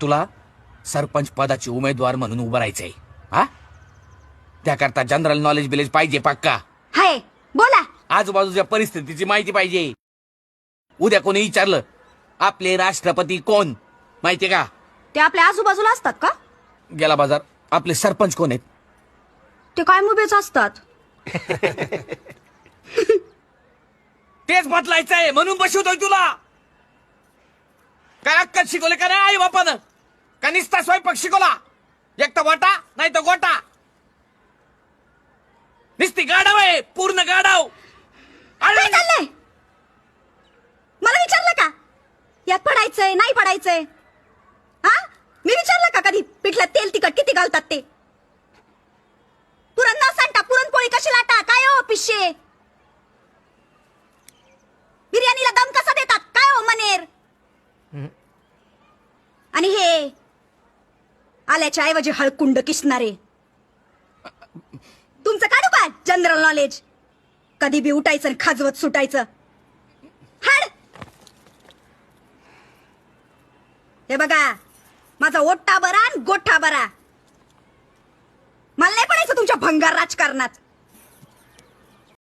तुला? सरपंच पदाची उमेदवार म्हणून उभं राहायचंय. हा? त्याकरता जनरल नॉलेज बिलेज पाहिजे पक्का. हाय बोला. आजूबाजूच्या परिस्थितीची माहिती पाहिजे. उद्या कोणी विचारलं आपले राष्ट्रपती कोण? माहितीये का? ते आपल्या आजूबाजूला असतात का? गेला बाजार. आपले सरपंच कोण आहेत? ते काय मुबेच असतात. तेच बदलायचंय म्हणून बसवतोय तुला. काय अक्कल शिकवले का नाही आई बापानं? का निसता स्वयंपाक शिकवला एक तर वाटा नाही तर गोटा. निसती गाडाव आहे पूर्ण गाडाव काय अरे चाललंय? मला विचारलं का? यात पडायचंय नाही पडायचंय? हा? मी विचारलं का कधी? पिठल्यात तेल तिखट किती घालतात ते? पुरण न सांगता पुरणपोळी कशी लाटा? काय हो पिशे? बिर्याणीला दम कसा देतात? काय हो मनेर आणि हे आल्याच्या ऐवजी हळकुंड किसणारे. तुमचं काढू का जनरल नॉलेज कधी बी उठायचं आणि खाजवत सुटायचं. हाड हे बघा माझा ओट्टा बरा आणि गोठा बरा. मला नाही पडायचं तुमच्या भंगार राजकारणात.